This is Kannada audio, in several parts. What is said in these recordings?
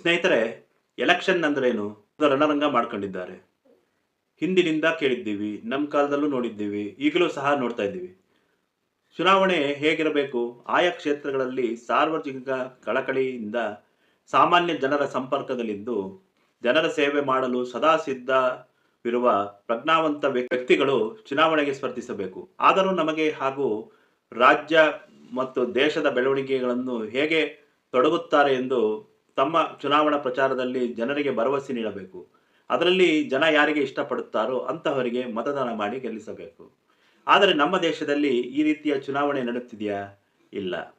ಸ್ನೇಹಿತರೆ ಎಲೆಕ್ಷನ್ ಅಂದ್ರೇನು ಅದು ರಣರಂಗ ಮಾಡ್ಕೊಂಡಿದ್ದಾರೆ. ಹಿಂದಿನಿಂದ ಕೇಳಿದ್ದೀವಿ ನಮ್ಮ ಕಾಲದಲ್ಲೂ ನೋಡಿದ್ದೀವಿ, ಈಗಲೂ ಸಹ ನೋಡ್ತಾ ಇದ್ದೀವಿ. ಚುನಾವಣೆ ಹೇಗಿರಬೇಕು? ಆಯಾ ಕ್ಷೇತ್ರಗಳಲ್ಲಿ ಸಾರ್ವಜನಿಕ ಕಳಕಳಿಯಿಂದ ಸಾಮಾನ್ಯ ಜನರ ಸಂಪರ್ಕದಲ್ಲಿದ್ದು, ಜನರ ಸೇವೆ ಮಾಡಲು ಸದಾ ಸಿದ್ಧವಿರುವ ಪ್ರಜ್ಞಾವಂತ ವ್ಯ- ವ್ಯಕ್ತಿಗಳು ಚುನಾವಣೆಗೆ ಸ್ಪರ್ಧಿಸಬೇಕು. ಆದರೂ ನಮಗೆ ಹಾಗೂ ರಾಜ್ಯ ಮತ್ತು ದೇಶದ ಬೆಳವಣಿಗೆಗಳನ್ನು ಹೇಗೆ ತೊಡಗುತ್ತಾರೆ ಎಂದು ತಮ್ಮ ಚುನಾವಣಾ ಪ್ರಚಾರದಲ್ಲಿ ಜನರಿಗೆ ಭರವಸೆ ನೀಡಬೇಕು. ಅದರಲ್ಲಿ ಜನ ಯಾರಿಗೆ ಇಷ್ಟಪಡುತ್ತಾರೋ ಅಂತಹವರಿಗೆ ಮತದಾನ ಮಾಡಿ ಗೆಲ್ಲಿಸಬೇಕು. ಆದರೆ ನಮ್ಮ ದೇಶದಲ್ಲಿ ಈ ರೀತಿಯ ಚುನಾವಣೆ ನಡೆಯುತ್ತಿದೆಯಾ? ಇಲ್ಲ.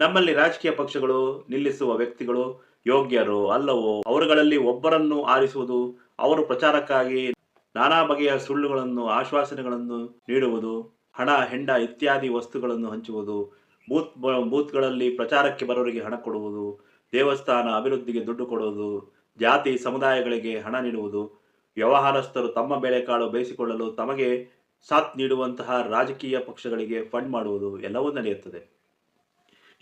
ನಮ್ಮಲ್ಲಿ ರಾಜಕೀಯ ಪಕ್ಷಗಳು ನಿಲ್ಲಿಸುವ ವ್ಯಕ್ತಿಗಳು ಯೋಗ್ಯರು ಅಲ್ಲವೋ ಅವರುಗಳಲ್ಲಿ ಒಬ್ಬರನ್ನು ಆರಿಸುವುದು, ಅವರು ಪ್ರಚಾರಕ್ಕಾಗಿ ನಾನಾ ಬಗೆಯ ಸುಳ್ಳುಗಳನ್ನು, ಆಶ್ವಾಸನೆಗಳನ್ನು ನೀಡುವುದು, ಹಣ, ಹೆಂಡ ಇತ್ಯಾದಿ ವಸ್ತುಗಳನ್ನು ಹಂಚುವುದು, ಬೂತ್, ಬೂತ್ಗಳಲ್ಲಿ ಪ್ರಚಾರಕ್ಕೆ ಬರೋರಿಗೆ ಹಣ ಕೊಡುವುದು ದೇವಸ್ಥಾನ ಅಭಿವೃದ್ಧಿಗೆ ದುಡ್ಡು ಕೊಡುವುದು ಜಾತಿ ಸಮುದಾಯಗಳಿಗೆ ಹಣ ನೀಡುವುದು, ವ್ಯವಹಾರಸ್ಥರು ತಮ್ಮ ಬೆಳೆಕಾಳು ಬೇಯಿಸಿಕೊಳ್ಳಲು ತಮಗೆ ಸಾಥ್ ನೀಡುವಂತಹ ರಾಜಕೀಯ ಪಕ್ಷಗಳಿಗೆ ಫಂಡ್ ಮಾಡುವುದು ಎಲ್ಲವೂ ನಡೆಯುತ್ತದೆ.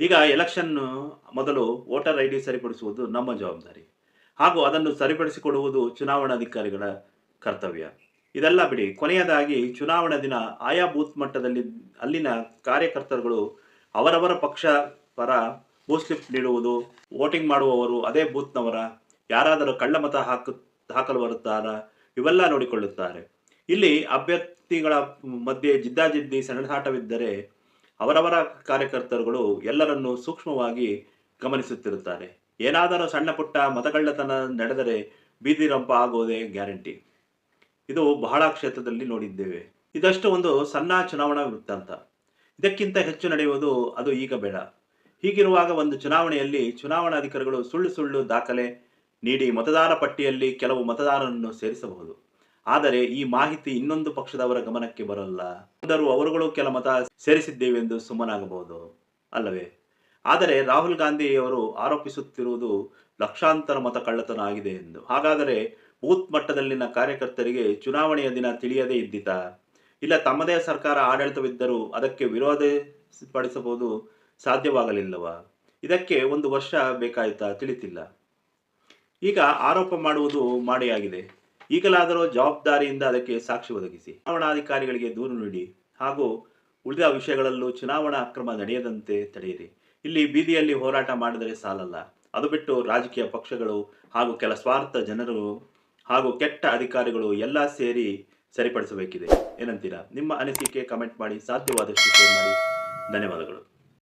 ಈಗ ಎಲೆಕ್ಷನ್ ಮೊದಲು ವೋಟರ್ ಐ ಡಿ ಸರಿಪಡಿಸುವುದು ನಮ್ಮ ಜವಾಬ್ದಾರಿ. ಹಾಗೂ ಅದನ್ನು ಸರಿಪಡಿಸಿಕೊಡುವುದು ಚುನಾವಣಾಧಿಕಾರಿಗಳ ಕರ್ತವ್ಯ. ಇದೆಲ್ಲ ಬಿಡಿ, ಕೊನೆಯದಾಗಿ ಚುನಾವಣಾ ದಿನ ಆಯಾ ಬೂತ್ ಮಟ್ಟದಲ್ಲಿ ಅಲ್ಲಿನ ಕಾರ್ಯಕರ್ತರುಗಳು ಅವರವರ ಪಕ್ಷ ಪರ ಬೂತ್ ಸ್ಲಿಪ್ ನೀಡುವುದು, ವೋಟಿಂಗ್ ಮಾಡುವವರು ಅದೇ ಬೂತ್ನವರ, ಯಾರಾದರೂ ಕಳ್ಳ ಮತ ಹಾಕ ಹಾಕಲು ಬರುತ್ತಾರಾ ಇವೆಲ್ಲ ನೋಡಿಕೊಳ್ಳುತ್ತಾರೆ. ಇಲ್ಲಿ ಅಭ್ಯರ್ಥಿಗಳ ಮಧ್ಯೆ ಜಿದ್ದಾಜಿದ್ದಿ ಸೆಣಸಾಟವಿದ್ದರೆ ಅವರವರ ಕಾರ್ಯಕರ್ತರುಗಳು ಎಲ್ಲರನ್ನೂ ಸೂಕ್ಷ್ಮವಾಗಿ ಗಮನಿಸುತ್ತಿರುತ್ತಾರೆ. ಏನಾದರೂ ಸಣ್ಣ ಪುಟ್ಟ ಮತಗಳ್ಳತನ ನಡೆದರೆ ಬೀದಿ ರಂಪ ಆಗುವುದೇ ಗ್ಯಾರಂಟಿ. ಇದು ಬಹಳ ಕ್ಷೇತ್ರದಲ್ಲಿ ನೋಡಿದ್ದೇವೆ. ಇದಷ್ಟು ಒಂದು ಸಣ್ಣ ಚುನಾವಣಾ ವೃತ್ತಾಂತ. ಇದಕ್ಕಿಂತ ಹೆಚ್ಚು ನಡೆಯುವುದು ಅದು ಈಗ ಬೇಡ. ಹೀಗಿರುವಾಗ ಒಂದು ಚುನಾವಣೆಯಲ್ಲಿ ಚುನಾವಣಾಧಿಕಾರಿಗಳು ಸುಳ್ಳು ಸುಳ್ಳು ದಾಖಲೆ ನೀಡಿ ಮತದಾರ ಪಟ್ಟಿಯಲ್ಲಿ ಕೆಲವು ಮತದಾರರನ್ನು ಸೇರಿಸಬಹುದು. ಆದರೆ ಈ ಮಾಹಿತಿ ಇನ್ನೊಂದು ಪಕ್ಷದವರ ಗಮನಕ್ಕೆ ಬರಲ್ಲ. ಅಂದರೂ ಅವರುಗಳು ಕೆಲ ಮತ ಸೇರಿಸಿದ್ದೇವೆಂದು ಸುಮ್ಮನಾಗಬಹುದು ಅಲ್ಲವೇ? ಆದರೆ ರಾಹುಲ್ ಗಾಂಧಿಯವರು ಆರೋಪಿಸುತ್ತಿರುವುದು ಲಕ್ಷಾಂತರ ಮತ ಕಳ್ಳತನ ಆಗಿದೆ ಎಂದು. ಹಾಗಾದರೆ ಬೂತ್ ಮಟ್ಟದಲ್ಲಿನ ಕಾರ್ಯಕರ್ತರಿಗೆ ಚುನಾವಣೆಯ ದಿನ ತಿಳಿಯದೇ ಇದ್ದಿತ? ಇಲ್ಲ ತಮ್ಮದೇ ಸರ್ಕಾರ ಆಡಳಿತವಿದ್ದರೂ ಅದಕ್ಕೆ ವಿರೋಧಿಸಪಡಿಸಬಹುದು ಸಾಧ್ಯವಾಗಲಿಲ್ಲವಾ? ಇದಕ್ಕೆ ಒಂದು ವರ್ಷ ಬೇಕಾಯಿತಾ ತಿಳಿತಿಲ್ಲ. ಈಗ ಆರೋಪ ಮಾಡುವುದು ಮಾಡಿಯಾಗಿದೆ. ಈಗಲಾದರೂ ಜವಾಬ್ದಾರಿಯಿಂದ ಅದಕ್ಕೆ ಸಾಕ್ಷಿ ಒದಗಿಸಿ. ಚುನಾವಣಾಧಿಕಾರಿಗಳಿಗೆ ದೂರು ನೀಡಿ ಹಾಗೂ ಉಳಿದ ವಿಷಯಗಳಲ್ಲೂ ಚುನಾವಣಾ ಅಕ್ರಮ ನಡೆಯದಂತೆ ತಡೆಯಿರಿ. ಇಲ್ಲಿ ಬೀದಿಯಲ್ಲಿ ಹೋರಾಟ ಮಾಡಿದರೆ ಸಾಲಲ್ಲ. ಅದು ಬಿಟ್ಟು ರಾಜಕೀಯ ಪಕ್ಷಗಳು ಹಾಗೂ ಕೆಲ ಸ್ವಾರ್ಥ ಜನರು ಹಾಗೂ ಕೆಟ್ಟ ಅಧಿಕಾರಿಗಳು ಎಲ್ಲ ಸೇರಿ ಸರಿಪಡಿಸಬೇಕಿದೆ. ಏನಂತೀರಾ? ನಿಮ್ಮ ಅನಿಸಿಕೆ ಕಮೆಂಟ್ ಮಾಡಿ, ಸಾಧ್ಯವಾದಷ್ಟು ಶೇರ್ ಮಾಡಿ. ಧನ್ಯವಾದಗಳು.